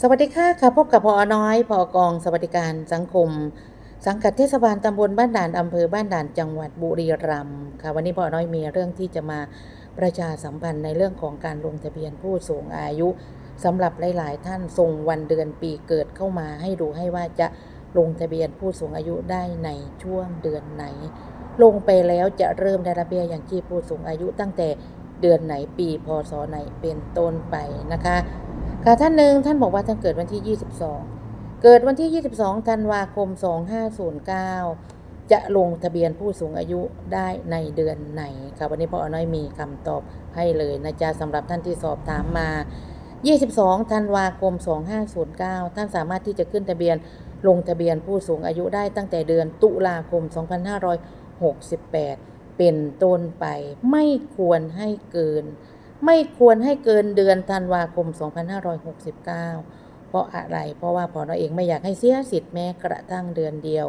สวัสดีค่ะค่ะพบกับพอน้อยพอกองสวัสดิการสังคม สังกัดเทศบาลตำบลบ้านด่านอำเภอบ้านด่านจังหวัดบุรีรัมย์ค่ะ วันนี้พอน้อยมีเรื่องที่จะมาประชาสัมพันธ์ในเรื่องของการลงทะเบียนผู้สูงอายุสำหรับหลาย ๆ ท่านส่งวันเดือนปีเกิดเข้ามาให้ดูให้ว่าจะลงทะเบียนผู้สูงอายุได้ในช่วงเดือนไหน ลงไปแล้วจะเริ่มได้รับเบี้ยอย่างชีพผู้สูงอายุตั้งแต่เดือนไหนปีพศไหนเป็นต้นไปนะคะ ค่ะท่านหนึ่งท่านบอกว่าท่านเกิดวันที่ 22 เกิดวันที่ 22ธันวาคม 2509 จะลงทะเบียนผู้สูงอายุได้ในเดือนไหนค่ะวันนี้พ่อน้อยมีคำตอบให้เลยนะจ๊ะสำหรับท่านที่สอบถามมา 22ธันวาคม 2509 ท่านสามารถที่จะขึ้นทะเบียนลงทะเบียนผู้สูงอายุได้ตั้งแต่เดือนตุลาคม 2568 เป็นต้นไปไม่ควรให้เกิน ไม่ควรให้เกินเดือนธันวาคม 2569 เพราะอะไร เพราะว่าพอเราเองไม่อยากให้เสียสิทธิ์แม้กระทั่งเดือนเดียว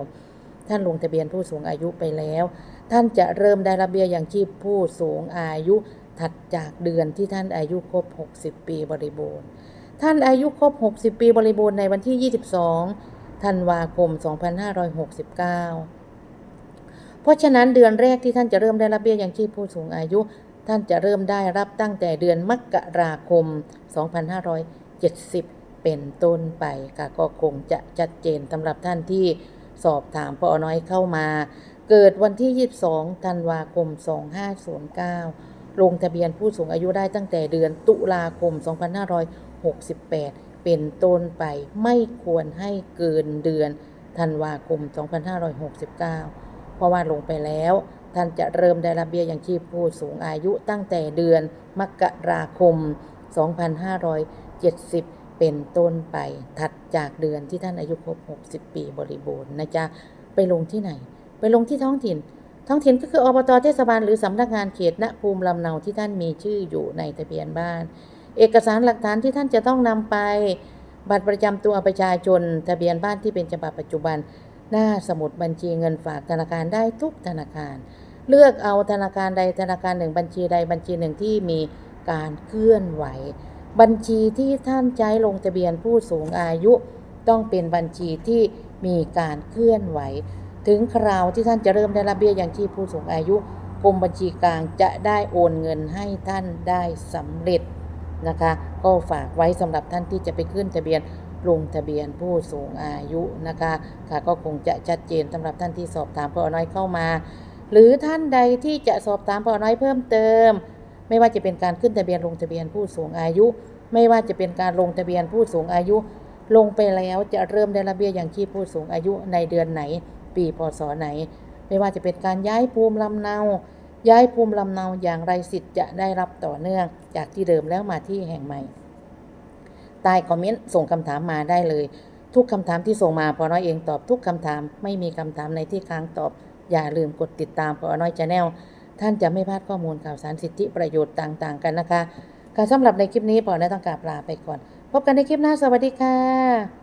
ท่านลงทะเบียนผู้สูงอายุไปแล้ว ท่านจะเริ่มได้รับเบี้ยอยังชีพผู้สูงอายุถัดจากเดือนที่ท่านอายุครบ 60 ปีบริบูรณ์ ท่านอายุครบ 60 ปีบริบูรณ์ในวันที่ 22 ธันวาคม 2569 เพราะฉะนั้นเดือนแรกที่ท่านจะเริ่มได้รับเบี้ยยังชีพผู้สูงอายุ ท่านจะเริ่มได้รับตั้งแต่เดือนมกราคม 2570 เป็นต้นไปค่ะก็คงจะชัดเจนสำหรับท่านที่สอบถามปอน้อยเข้ามา เกิดวันที่ 22 ธันวาคม 2509 ลงทะเบียนผู้สูงอายุได้ตั้งแต่เดือนตุลาคม 2568 เป็นต้นไปไม่ควรให้เกินเดือนธันวาคม 2569 เพราะว่าลงไปแล้ว ท่านจะเริ่มได้รับเบี้ยยังชีพผู้สูงอายุตั้งแต่เดือนมกราคม 2570 เป็นต้นไป ถัดจากเดือนที่ท่านอายุครบ 60 ปีบริบูรณ์นะจ๊ะ ไปลงที่ไหน ไปลงที่ท้องถิ่น ท้องถิ่นก็คืออบตเทศบาลหรือสำนักงานเขตณภูมิลำเนาที่ท่านมีชื่ออยู่ในทะเบียนบ้าน เอกสารหลักฐานที่ท่านจะต้องนำไป บัตรประจำตัวประชาชน ทะเบียนบ้านที่เป็นฉบับปัจจุบัน หน้าสมุดบัญชีเงินฝากธนาคารได้ทุกธนาคาร เลือกเอาธนาคารใดธนาคารหนึ่ง บัญชีใดบัญชีหนึ่งที่มีการเคลื่อนไหว บัญชีที่ท่านใช้ลงทะเบียนผู้สูงอายุ ต้องเป็นบัญชีที่มีการเคลื่อนไหว ถึงคราวที่ท่านจะเริ่มได้รับเบี้ยยังชีพผู้สูงอายุกรมบัญชีกลางจะได้โอนเงินให้ท่านได้สำเร็จนะคะ ก็ฝากไว้สำหรับท่านที่จะไปขึ้นทะเบียน ลงทะเบียนผู้สูงอายุนะคะ ค่ะก็คงจะชัดเจนสำหรับท่านที่สอบถามพอน้อยเข้ามา หรือท่านใดที่จะสอบถามพอน้อยเพิ่มเติม ไม่ว่าจะเป็นการขึ้นทะเบียนลงทะเบียนผู้สูงอายุ ไม่ว่าจะเป็นการลงทะเบียนผู้สูงอายุ ลงไปแล้วจะเริ่มได้รับเบี้ยยังชีพผู้สูงอายุในเดือนไหน ปีพศไหน ไม่ว่าจะเป็นการย้ายภูมิลำเนาย้ายภูมิลำเนาอย่างไรสิทธิ์จะได้รับต่อเนื่องจากที่เดิมแล้วมาที่แห่งใหม่ ใต้คอมเมนต์ส่งคำถามมาได้เลย ทุกคำถามที่ส่งมาพอน้อยเองตอบทุกคำถาม ไม่มีคำถามในที่ค้างตอบ อย่าลืมกดติดตามพอน้อยชาแนลท่านจะไม่พลาดข้อมูลข่าวสารสิทธิประโยชน์ต่างๆ กันนะคะค่ะสำหรับในคลิปนี้พอน้อยต้องกราบลาไปก่อน พบกันในคลิปหน้าสวัสดีค่ะ